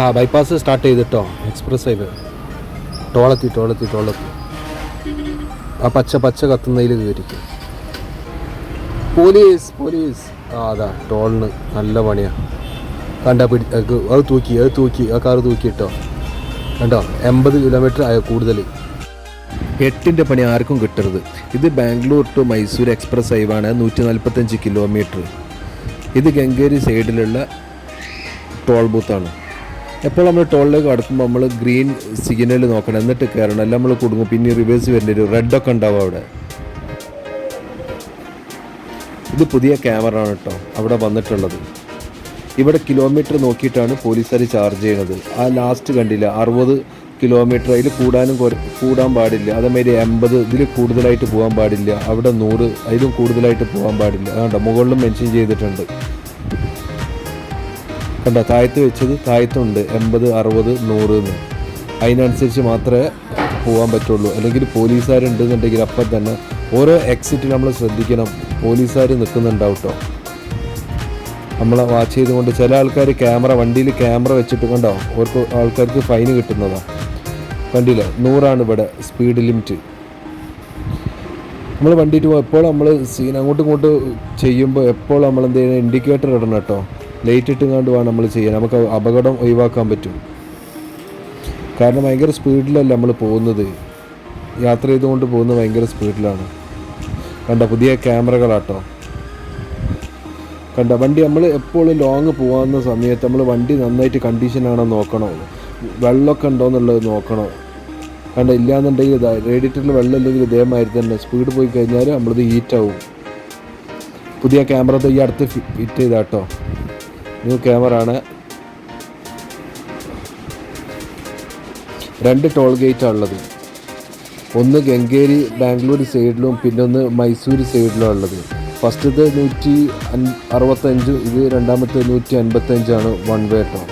ആ bypass start ചെയ്തിട്ടോ? Express highway ടോളത്തി ടോളത്തി ടോളത്തി. ആ പച്ച പച്ച കത്തുന്നതിൽ കയറിക്കും പോലീസ് പോലീസ്. ആ അതാ ടോളിന് നല്ല പണിയാണ് കണ്ട പിടി അത് തൂക്കി അത് തൂക്കി ആ കാറ് തൂക്കിയിട്ടോ? കണ്ടോ? എൺപത് കിലോമീറ്റർ ആയ കൂടുതൽ. എട്ടിന്റെ പണി ആർക്കും കിട്ടരുത്. ഇത് ബാംഗ്ലൂർ ടു മൈസൂർ എക്സ്പ്രസ് ഹൈവാണ് നൂറ്റി നാൽപ്പത്തഞ്ച് കിലോമീറ്റർ ഇത് ഗംഗേരി സൈഡിലുള്ള ടോൾ ബൂത്താണ് എപ്പോൾ നമ്മൾ ടോളിലേക്ക് അടുക്കുമ്പോൾ നമ്മൾ ഗ്രീൻ സിഗ്നൽ നോക്കണം. എന്നിട്ട് കയറണം. അല്ല നമ്മൾ കുടുങ്ങും. പിന്നെ റിവേഴ്സ് വരേണ്ടി വരും. റെഡൊക്കെ ഉണ്ടാവും അവിടെ. ഇത് പുതിയ ക്യാമറ ആണ് കേട്ടോ. അവിടെ വന്നിട്ടുള്ളത്. ഇവിടെ കിലോമീറ്റർ നോക്കിയിട്ടാണ് പോലീസുകാർ ചാർജ് ചെയ്യുന്നത്. ആ ലാസ്റ്റ് കണ്ടില്ല? അറുപത് കിലോമീറ്റർ അതിൽ കൂടാനും കൂടാൻ പാടില്ല. അതേമാതിരി എൺപത് ഇതിൽ കൂടുതലായിട്ട് പോകാൻ പാടില്ല. അവിടെ നൂറ് അതിലും കൂടുതലായിട്ട് പോകാൻ പാടില്ല. അതുകൊണ്ട് മുകളിലും മെൻഷൻ ചെയ്തിട്ടുണ്ട്. കണ്ട? താഴത്ത് വെച്ചത് താഴത്തുണ്ട് എൺപത് അറുപത് നൂറ് എന്ന്. അതിനനുസരിച്ച് മാത്രമേ പോകാൻ പറ്റുള്ളൂ. അല്ലെങ്കിൽ പോലീസുകാരുണ്ടെന്നുണ്ടെങ്കിൽ അപ്പം തന്നെ ഓരോ എക്സിറ്റ് നമ്മൾ ശ്രദ്ധിക്കണം. പോലീസുകാർ നിൽക്കുന്നുണ്ടാവും കേട്ടോ നമ്മളെ വാച്ച് ചെയ്തുകൊണ്ട് ചില ആൾക്കാർ ക്യാമറ വണ്ടിയിൽ ക്യാമറ വെച്ചിട്ട് കണ്ടോ? ഓർക്ക് ആൾക്കാർക്ക് ഫൈൻ കിട്ടുന്നതാ. വണ്ടിയിൽ നൂറാണ് ഇവിടെ സ്പീഡ് ലിമിറ്റ് നമ്മൾ വണ്ടിയിട്ട് എപ്പോൾ നമ്മൾ സീൻ അങ്ങോട്ടും ഇങ്ങോട്ടും ചെയ്യുമ്പോൾ എപ്പോൾ നമ്മൾ എന്ത് ചെയ്യണം? ഇൻഡിക്കേറ്റർ ഇടണം കേട്ടോ ലൈറ്റ് ഇട്ടുകൊണ്ട് വേണം നമ്മൾ ചെയ്യാൻ. നമുക്ക് അപകടം ഒഴിവാക്കാൻ പറ്റും. കാരണം ഭയങ്കര സ്പീഡിലല്ല നമ്മൾ പോകുന്നത്. യാത്ര ചെയ്തുകൊണ്ട് പോകുന്നത് ഭയങ്കര സ്പീഡിലാണ്. കണ്ട പുതിയ ക്യാമറകളാട്ടോ. കണ്ട വണ്ടി നമ്മൾ എപ്പോഴും ലോങ് പോകാവുന്ന സമയത്ത് നമ്മൾ വണ്ടി നന്നായിട്ട് കണ്ടീഷനാണോ നോക്കണോ? വെള്ളമൊക്കെ ഉണ്ടോ എന്നുള്ളത് നോക്കണോ? കണ്ട ഇല്ലാന്നുണ്ടെങ്കിൽ ഇതാ റേഡിയേറ്ററിൽ വെള്ളം ഇല്ലെങ്കിൽ ഇതേമാതിരി തന്നെ സ്പീഡ് പോയി കഴിഞ്ഞാൽ നമ്മളിത് ഹീറ്റാവും പുതിയ ക്യാമറ ഈ അടുത്ത് ഫിറ്റ് ചെയ്താട്ടോ. ന്യൂ ക്യാമറ ആണ് രണ്ട് ടോൾ ഗേറ്റ് ഉള്ളത് ഒന്ന് ഗംഗേരി ബാംഗ്ലൂർ സൈഡിലും പിന്നെ ഒന്ന് മൈസൂർ സൈഡിലും ഉള്ളത്. ഫസ്റ്റത്തെ നൂറ്റി അറുപത്തഞ്ച് ഇത് രണ്ടാമത്തെ നൂറ്റി അൻപത്തഞ്ചാണ് വൺ വേ കേട്ടോ